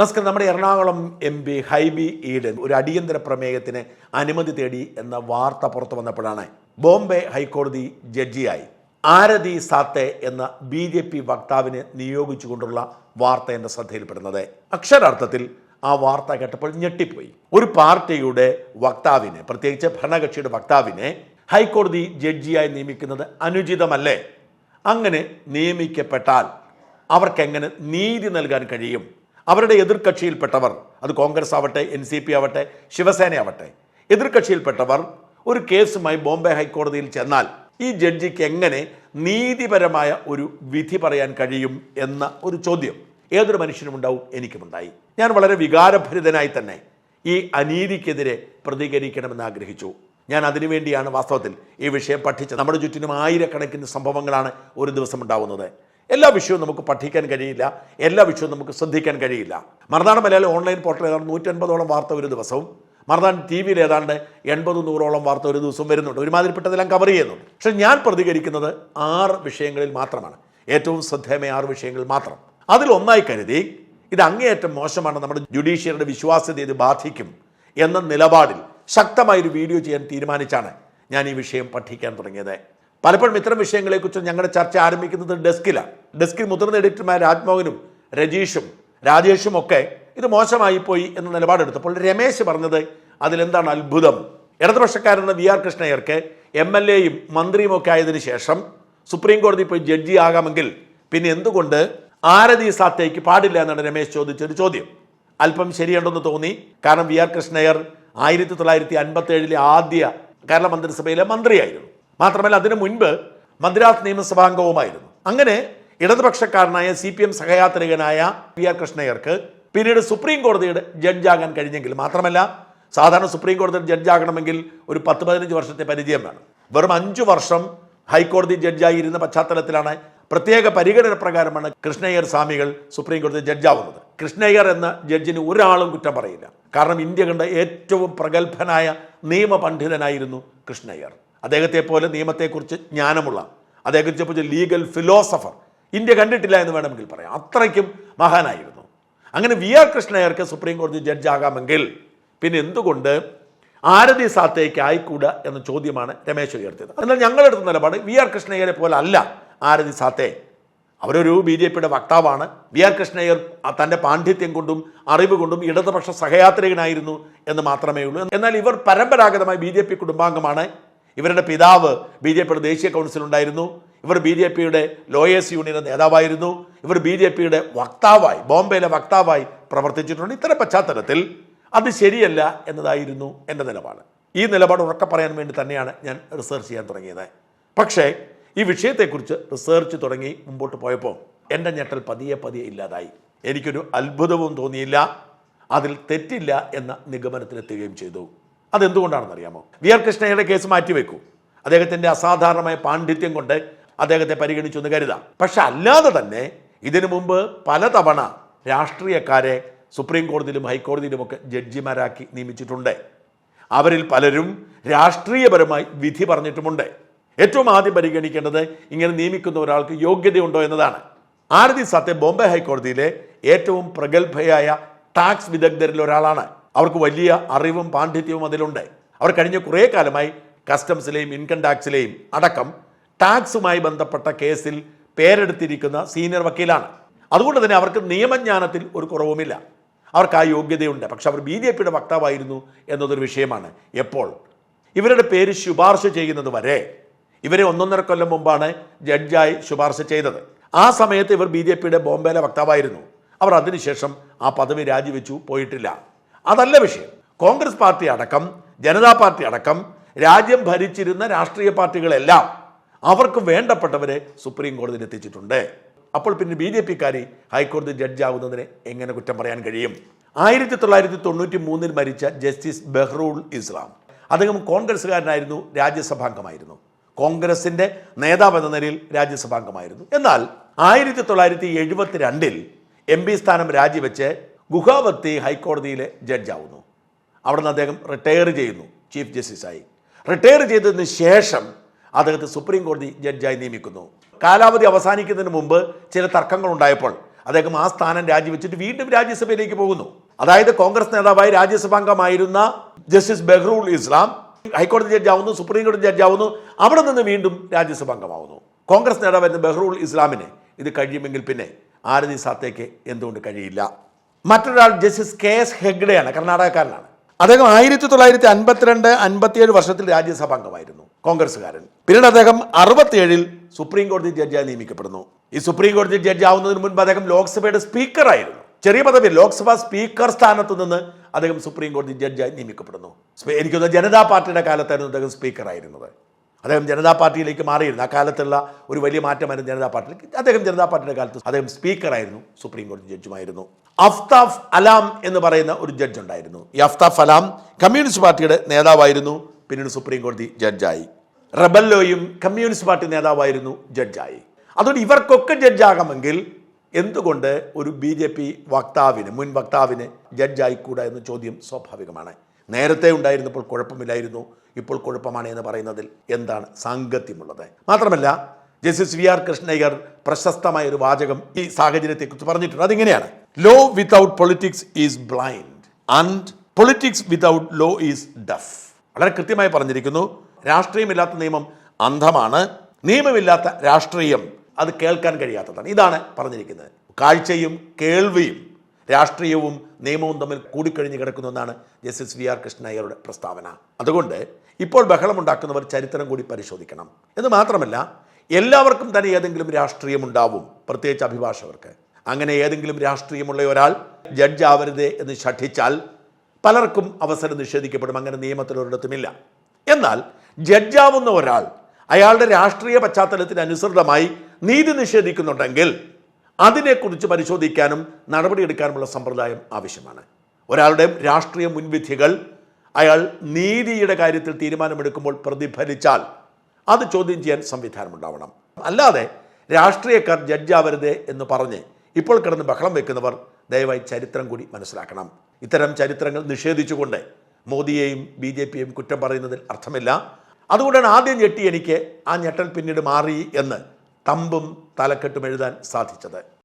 നമസ്കാരം. നമ്മുടെ Ernakulam M P Hibi Eden ഒരു അടിയന്തര പ്രമേയത്തിന് അനുമതി തേടി എന്ന വാർത്ത പുറത്തു വന്നപ്പോഴാണ് ബോംബെ ഹൈക്കോടതി ജഡ്ജിയായി. ആരതി സാത്തെ എന്ന ബി ജെ പി വക്താവിനെ നിയോഗിച്ചുകൊണ്ടുള്ള വാർത്ത എന്റെ ശ്രദ്ധയിൽപ്പെടുന്നത്. അക്ഷരാർത്ഥത്തിൽ ആ വാർത്ത കേട്ടപ്പോൾ ഞെട്ടിപ്പോയി. ഒരു പാർട്ടിയുടെ വക്താവിനെ പ്രത്യേകിച്ച് ഭരണകക്ഷിയുടെ വക്താവിനെ ഹൈക്കോടതി ജഡ്ജിയായി നിയമിക്കുന്നത് അനുചിതമല്ലേ? അങ്ങനെ നിയമിക്കപ്പെട്ടാൽ അവർക്കെങ്ങനെ നീതി നൽകാൻ കഴിയും? അവരുടെ എതിർകക്ഷിയിൽപ്പെട്ടവർ അത് കോൺഗ്രസ് ആവട്ടെ എൻ സി പി ആവട്ടെ ശിവസേന ആവട്ടെ എതിർകക്ഷിയിൽപ്പെട്ടവർ ഒരു കേസുമായി ബോംബെ ഹൈക്കോടതിയിൽ ചെന്നാൽ ഈ ജഡ്ജിക്ക് എങ്ങനെ നീതിപരമായ ഒരു വിധി പറയാൻ കഴിയും എന്ന ഒരു ചോദ്യം ഏതൊരു മനുഷ്യനും ഉണ്ടാവും എനിക്കുമുണ്ടായി. ഞാൻ വളരെ വികാരഭരിതനായി തന്നെ ഈ അനീതിക്കെതിരെ പ്രതികരിക്കണമെന്ന് ആഗ്രഹിച്ചു. ഞാൻ അതിനുവേണ്ടിയാണ് വാസ്തവത്തിൽ ഈ വിഷയം പഠിച്ചത്. നമ്മുടെ ചുറ്റിനും ആയിരക്കണക്കിന് സംഭവങ്ങളാണ് ഒരു ദിവസം ഉണ്ടാവുന്നത്. എല്ലാ വിഷയവും നമുക്ക് പഠിക്കാൻ കഴിയില്ല എല്ലാ വിഷയവും നമുക്ക് ശ്രദ്ധിക്കാൻ കഴിയില്ല. മറുനാട് മലയാളം ഓൺലൈൻ പോർട്ടൽ ഏതാണ്ട് നൂറ്റൻപതോളം വാർത്ത ഒരു ദിവസവും മറുനാട് ടി വിയിൽ ഏതാണ്ട് എൺപത് നൂറോളം വാർത്ത ഒരു ദിവസം വരുന്നുണ്ട്. ഒരുമാതിരിപ്പെട്ടതെല്ലാം കവർ ചെയ്യുന്നുണ്ട്. പക്ഷെ ഞാൻ പ്രതികരിക്കുന്നത് ആറ് വിഷയങ്ങളിൽ മാത്രമാണ്. ഏറ്റവും ശ്രദ്ധേയമായ ആറ് വിഷയങ്ങൾ മാത്രം. അതിലൊന്നായി കരുതി ഇത് അങ്ങേയറ്റം മോശമാണ് നമ്മുടെ ജുഡീഷ്യറിയുടെ വിശ്വാസ്യത ഇത് ബാധിക്കും എന്ന നിലപാടിൽ ശക്തമായൊരു വീഡിയോ ചെയ്യാൻ തീരുമാനിച്ചാണ് ഞാൻ ഈ വിഷയം പഠിക്കാൻ തുടങ്ങിയത്. പലപ്പോഴും ഇത്തരം വിഷയങ്ങളെക്കുറിച്ച് ഞങ്ങളുടെ ചർച്ച ആരംഭിക്കുന്നത് ഡെസ്കിലാണ്. ഡെസ്കിൽ മുതിർന്ന എഡിറ്റർമാർ രാജ്മോഹനും രജീഷും രാജേഷും ഒക്കെ ഇത് മോശമായി പോയി എന്ന നിലപാടെടുത്തപ്പോൾ രമേശ് പറഞ്ഞത് അതിലെന്താണ് അത്ഭുതം? ഇടതുപക്ഷക്കാരെന്ന വി ആർ കൃഷ്ണയ്യർക്ക് എം എൽ എയും മന്ത്രിയും ഒക്കെ ആയതിനു ശേഷം സുപ്രീം കോടതി പോയി ജഡ്ജി ആകാമെങ്കിൽ പിന്നെ എന്തുകൊണ്ട് ആരതി സാത്തേക്ക് പാടില്ല എന്നാണ് രമേശ് ചോദിച്ചൊരു ചോദ്യം. അല്പം ശരിയുണ്ടെന്ന് തോന്നി. കാരണം വി ആർ കൃഷ്ണയ്യർ ആയിരത്തി തൊള്ളായിരത്തി അൻപത്തി ഏഴിലെ ആദ്യ കേരള മന്ത്രിസഭയിലെ മന്ത്രിയായിരുന്നു. മാത്രമല്ല അതിനു മുൻപ് മദ്രാസ് നിയമസഭാംഗവുമായിരുന്നു. അങ്ങനെ ഇടതുപക്ഷക്കാരനായ സി പി എം സഹയാത്രികനായ പി ആർ കൃഷ്ണയ്യർക്ക് പിന്നീട് സുപ്രീം കോടതിയുടെ ജഡ്ജാകാൻ കഴിഞ്ഞെങ്കിൽ മാത്രമല്ല സാധാരണ സുപ്രീം കോടതിയുടെ ജഡ്ജാകണമെങ്കിൽ ഒരു പത്ത് പതിനഞ്ച് വർഷത്തെ പരിചയം വേണം. വെറും അഞ്ചു വർഷം ഹൈക്കോടതി ജഡ്ജായി ഇരുന്ന പശ്ചാത്തലത്തിലാണ് പ്രത്യേക പരിഗണന പ്രകാരമാണ് കൃഷ്ണയ്യർ സ്വാമികൾ സുപ്രീം കോടതി ജഡ്ജാവുന്നത്. കൃഷ്ണയ്യർ എന്ന ജഡ്ജിന് ഒരാളും കുറ്റം പറയില്ല. കാരണം ഇന്ത്യ കണ്ട ഏറ്റവും പ്രഗത്ഭനായ നിയമപണ്ഡിതനായിരുന്നു കൃഷ്ണയ്യർ. അദ്ദേഹത്തെ പോലെ നിയമത്തെക്കുറിച്ച് ജ്ഞാനമുള്ള അദ്ദേഹത്തെ കുറിച്ച് ലീഗൽ ഫിലോസഫർ ഇന്ത്യ കണ്ടിട്ടില്ല എന്ന് വേണമെങ്കിൽ പറയാം. അത്രയ്ക്കും മഹാനായിരുന്നു. അങ്ങനെ വി ആർ കൃഷ്ണയ്യർക്ക് സുപ്രീം കോടതി ജഡ്ജാകാമെങ്കിൽ പിന്നെ എന്തുകൊണ്ട് ആരതി സാത്തേക്ക് ആയിക്കൂടാ എന്ന ചോദ്യമാണ് രമേശ് ഉയർത്തിയത്. എന്നാൽ ഞങ്ങളെടുത്ത നിലപാട് വി ആർ കൃഷ്ണയ്യരെ പോലെ അല്ല ആരതി സാത്തേ. അവരൊരു ബി ജെ പിയുടെ വക്താവാണ്. വി ആർ കൃഷ്ണയ്യർ തന്റെ പാണ്ഡിത്യം കൊണ്ടും അറിവ് കൊണ്ടും ഇടതുപക്ഷ സഹയാത്രികനായിരുന്നു എന്ന് മാത്രമേ ഉള്ളൂ. എന്നാൽ ഇവർ പരമ്പരാഗതമായി ബി ജെ പി കുടുംബാംഗമാണ്. ഇവരുടെ പിതാവ് ബി ജെ പിയുടെ ദേശീയ കൗൺസിൽ ഉണ്ടായിരുന്നു. ഇവർ ബി ജെ പിയുടെ ലോയേഴ്സ് യൂണിയൻ നേതാവായിരുന്നു. ഇവർ ബി ജെ പിയുടെ വക്താവായി ബോംബെയിലെ വക്താവായി പ്രവർത്തിച്ചിട്ടുണ്ട്. ഇത്തരം പശ്ചാത്തലത്തിൽ അത് ശരിയല്ല എന്നതായിരുന്നു എന്റെ നിലപാട്. ഈ നിലപാട് ഉറക്കെ പറയാൻ വേണ്ടി തന്നെയാണ് ഞാൻ റിസർച്ച് ചെയ്യാൻ തുടങ്ങിയത്. പക്ഷേ ഈ വിഷയത്തെക്കുറിച്ച് റിസർച്ച് തുടങ്ങി മുമ്പോട്ട് പോയപ്പോൾ എന്റെ ഞെട്ടൽ പതിയെ പതിയെ ഇല്ലാതായി. എനിക്കൊരു അത്ഭുതവും തോന്നിയില്ല. അതിൽ തെറ്റില്ല എന്ന നിഗമനത്തിലെത്തുകയും ചെയ്തു. അതെന്തുകൊണ്ടാണെന്ന് അറിയാമോ വി ആർ കൃഷ്ണയുടെ കേസ് മാറ്റിവെക്കൂ. അദ്ദേഹത്തിന്റെ അസാധാരണമായ പാണ്ഡിത്യം കൊണ്ട് അദ്ദേഹത്തെ പരിഗണിച്ചു എന്ന് കരുതാം. പക്ഷെ അല്ലാതെ തന്നെ ഇതിനു മുമ്പ് പലതവണ രാഷ്ട്രീയക്കാരെ സുപ്രീം കോടതിയിലും ഹൈക്കോടതിയിലും ഒക്കെ ജഡ്ജിമാരാക്കി നിയമിച്ചിട്ടുണ്ട്. അവരിൽ പലരും രാഷ്ട്രീയപരമായി വിധി പറഞ്ഞിട്ടുമുണ്ട്. ഏറ്റവും ആദ്യം പരിഗണിക്കേണ്ടത് ഇങ്ങനെ നിയമിക്കുന്ന ഒരാൾക്ക് യോഗ്യതയുണ്ടോ എന്നതാണ്. ആരതി സത്യ ബോംബെ ഹൈക്കോടതിയിലെ ഏറ്റവും പ്രഗത്ഭയായ ടാക്സ് വിദഗ്ധരിൽ ഒരാളാണ്. അവർക്ക് വലിയ അറിവും പാണ്ഡിത്യവും അതിലുണ്ട്. അവർ കഴിഞ്ഞ കുറേ കാലമായി കസ്റ്റംസിലെയും ഇൻകം ടാക്സിലെയും അടക്കം ടാക്സുമായി ബന്ധപ്പെട്ട കേസിൽ പേരെടുത്തിരിക്കുന്ന സീനിയർ വക്കീലാണ്. അതുകൊണ്ട് തന്നെ അവർക്ക് നിയമജ്ഞാനത്തിൽ ഒരു കുറവുമില്ല. അവർക്ക് ആ യോഗ്യതയുണ്ട്. പക്ഷെ അവർ ബി ജെ പിയുടെ വക്താവായിരുന്നു എന്നതൊരു വിഷയമാണ് എപ്പോൾ. ഇവരുടെ പേര് ശുപാർശ ചെയ്യുന്നത് വരെ ഇവരെ ഒന്നൊന്നര കൊല്ലം മുമ്പാണ് ജഡ്ജായി ശുപാർശ ചെയ്തത്. ആ സമയത്ത് ഇവർ ബി ജെ പിയുടെ ബോംബെയിലെ വക്താവായിരുന്നു. അവർ അതിനുശേഷം ആ പദവി രാജിവെച്ചു പോയിട്ടില്ല. അതല്ല വിഷയം. കോൺഗ്രസ് പാർട്ടി അടക്കം ജനതാ പാർട്ടി അടക്കം രാജ്യം ഭരിച്ചിരുന്ന രാഷ്ട്രീയ പാർട്ടികളെല്ലാം അവർക്ക് വേണ്ടപ്പെട്ടവരെ സുപ്രീം കോടതിയിൽ എത്തിച്ചിട്ടുണ്ട്. അപ്പോൾ പിന്നെ ബി ജെ പിക്കാരി ഹൈക്കോടതി ജഡ്ജാവുന്നതിനെ എങ്ങനെ കുറ്റം പറയാൻ കഴിയും? ആയിരത്തി തൊള്ളായിരത്തി തൊണ്ണൂറ്റി മൂന്നിൽ മരിച്ച ജസ്റ്റിസ് ബെഹ്റൂൾ ഇസ്ലാം. അദ്ദേഹം കോൺഗ്രസ്സുകാരനായിരുന്നു രാജ്യസഭാംഗമായിരുന്നു. കോൺഗ്രസിന്റെ നേതാവ് എന്ന നിലയിൽ രാജ്യസഭാംഗമായിരുന്നു. എന്നാൽ ആയിരത്തി തൊള്ളായിരത്തി എഴുപത്തി രണ്ടിൽ എം പി സ്ഥാനം രാജിവെച്ച് ഗുഹാവത്തി ഹൈക്കോടതിയിലെ ജഡ്ജാവുന്നു. അവിടുന്ന് അദ്ദേഹം റിട്ടയർ ചെയ്യുന്നു ചീഫ് ജസ്റ്റിസായി റിട്ടയർ ചെയ്തതിന് ശേഷം അദ്ദേഹത്തെ സുപ്രീം കോടതി ജഡ്ജായി നിയമിക്കുന്നു. കാലാവധി അവസാനിക്കുന്നതിന് മുമ്പ് ചില തർക്കങ്ങൾ ഉണ്ടായപ്പോൾ അദ്ദേഹം ആ സ്ഥാനം രാജിവെച്ചിട്ട് വീണ്ടും രാജ്യസഭയിലേക്ക് പോകുന്നു. അതായത് കോൺഗ്രസ് നേതാവായി രാജ്യസഭാംഗമായിരുന്ന ജസ്റ്റിസ് ബെഹ്റൂൾ ഇസ്ലാം ഹൈക്കോടതി ജഡ്ജാവുന്നു സുപ്രീം കോടതി ജഡ്ജാവുന്നു അവിടെ നിന്ന് വീണ്ടും രാജ്യസഭാംഗമാവുന്നു. കോൺഗ്രസ് നേതാവായിരുന്ന ബെഹ്റൂൾ ഇസ്ലാമിന് ഇത് കഴിയുമെങ്കിൽ പിന്നെ ആരതി സാത്തേക്ക് എന്തുകൊണ്ട് കഴിയില്ല? മറ്റൊരാൾ ജസ്റ്റിസ് കെ എസ് ഹെഗ്ഡെയാണ് കർണാടകക്കാരനാണ്. അദ്ദേഹം ആയിരത്തി തൊള്ളായിരത്തി അൻപത്തിരണ്ട് അൻപത്തിയേഴ് വർഷത്തിൽ രാജ്യസഭാ അംഗമായിരുന്നു കോൺഗ്രസ്സുകാരൻ. പിന്നീട് അദ്ദേഹം അറുപത്തിയേഴിൽ സുപ്രീം കോടതി ജഡ്ജിയായി നിയമിക്കപ്പെടുന്നു. ഈ സുപ്രീം കോടതി ജഡ്ജ് ആവുന്നതിന് മുൻപ് അദ്ദേഹം ലോക്സഭയുടെ സ്പീക്കറായിരുന്നു. ചെറിയ പദവി ലോക്സഭാ സ്പീക്കർ സ്ഥാനത്ത് നിന്ന് അദ്ദേഹം സുപ്രീം കോടതി ജഡ്ജിയായി നിയമിക്കപ്പെടുന്നു. എനിക്കൊന്ന് ജനതാ പാർട്ടിയുടെ കാലത്തായിരുന്നു അദ്ദേഹം സ്പീക്കറായിരുന്നത്. അദ്ദേഹം ജനതാ പാർട്ടിയിലേക്ക് മാറിയിരുന്നു. ആ കാലത്തുള്ള ഒരു വലിയ മാറ്റമായിരുന്നു ജനതാ പാർട്ടിയിലേക്ക്. അദ്ദേഹം ജനതാ പാർട്ടിയുടെ കാലത്ത് അദ്ദേഹം സ്പീക്കറായിരുന്നു സുപ്രീം കോടതി ജഡ്ജുമായിരുന്നു. അഫ്താഫ് അലാം എന്ന് പറയുന്ന ഒരു ജഡ്ജ് ഉണ്ടായിരുന്നു. ഈ അഫ്താഫ് അലാം കമ്മ്യൂണിസ്റ്റ് പാർട്ടിയുടെ നേതാവായിരുന്നു പിന്നീട് സുപ്രീം കോടതി ജഡ്ജായി. റബല്ലോയും കമ്മ്യൂണിസ്റ്റ് പാർട്ടി നേതാവായിരുന്നു ജഡ്ജായി. അതുകൊണ്ട് ഇവർക്കൊക്കെ ജഡ്ജാകാമെങ്കിൽ എന്തുകൊണ്ട് ഒരു ബി ജെ പി വക്താവിന് മുൻ വക്താവിന് ജഡ്ജായിക്കൂടാ എന്ന ചോദ്യം സ്വാഭാവികമാണ്. നേരത്തെ ഉണ്ടായിരുന്നപ്പോൾ കുഴപ്പമില്ലായിരുന്നു ഇപ്പോൾ കുഴപ്പമാണ് എന്ന് പറയുന്നതിൽ എന്താണ് സാങ്കത്യമുള്ളത്? മാത്രമല്ല ജസ്റ്റിസ് വി ആർ കൃഷ്ണയ്യർ പ്രശസ്തമായ ഒരു വാചകം ഈ സാഹചര്യത്തെക്കുറിച്ച് പറഞ്ഞിട്ടുണ്ട്. അതിങ്ങനെയാണ് law without politics is blind and politics without law is deaf വളരെ കൃത്യമായി പറഞ്ഞിരിക്കുന്നു രാഷ്ട്രീയമില്ലാത്ത നിയമം അന്ധമാണ് നിയമമില്ലാത്ത രാഷ്ട്രീയം അത് കേൾക്കാൻ കഴിയാത്തതാണ്. ഇതാണ് പറഞ്ഞിരിക്കുന്നത്. കാഴ്ചയും കേൾവിയും രാഷ്ട്രീയവും നിയമവും തമ്മിൽ കൂടിക്കഴിഞ്ഞ് കിടക്കുന്നു എന്നാണ് ജസ്റ്റിസ് വി ആർ കൃഷ്ണയ്യരുടെ പ്രസ്താവന. അതുകൊണ്ട് ഇപ്പോൾ ബഹളമുണ്ടാക്കുന്നവർ ചരിത്രം കൂടി പരിശോധിക്കണം. എന്ന് മാത്രമല്ല എല്ലാവർക്കും തന്നെ ഏതെങ്കിലും രാഷ്ട്രീയമുണ്ടാവും പ്രത്യേകിച്ച് അഭിഭാഷകർക്ക്. അങ്ങനെ ഏതെങ്കിലും രാഷ്ട്രീയമുള്ള ഒരാൾ ജഡ്ജ് ആവരുത് എന്ന് ശഠിച്ചാൽ പലർക്കും അവസരം നിഷേധിക്കപ്പെടും അങ്ങനെ നിയമത്തിൽ ഒരിടത്തുമില്ല. എന്നാൽ ജഡ്ജാവുന്ന ഒരാൾ അയാളുടെ രാഷ്ട്രീയ പശ്ചാത്തലത്തിന് അനുസൃതമായി നീതി നിഷേധിക്കുന്നുണ്ടെങ്കിൽ അതിനെക്കുറിച്ച് പരിശോധിക്കാനും നടപടിയെടുക്കാനുമുള്ള സമ്പ്രദായം ആവശ്യമാണ്. ഒരാളുടെ രാഷ്ട്രീയ മുൻവിധികൾ അയാൾ നീതിയുടെ കാര്യത്തിൽ തീരുമാനമെടുക്കുമ്പോൾ പ്രതിഫലിച്ചാൽ അത് ചോദ്യം ചെയ്യാൻ സംവിധാനം ഉണ്ടാവണം അല്ലാതെ രാഷ്ട്രീയക്കാർ ജഡ്ജാവരുത് എന്ന് പറഞ്ഞ് ഇപ്പോൾ കിടന്ന് ബഹളം വെക്കുന്നവർ ദയവായി ചരിത്രം കൂടി മനസ്സിലാക്കണം. ഇത്തരം ചരിത്രങ്ങൾ നിഷേധിച്ചുകൊണ്ട് മോദിയെയും ബി ജെ പിയെയും കുറ്റം പറയുന്നതിൽ അർത്ഥമില്ല. അതുകൊണ്ടാണ് ആദ്യം ഞെട്ടി എനിക്ക് ആ ഞെട്ടൽ പിന്നീട് മാറി എന്ന് തമ്പും തലക്കെട്ടും എഴുതാൻ സാധിച്ചത്.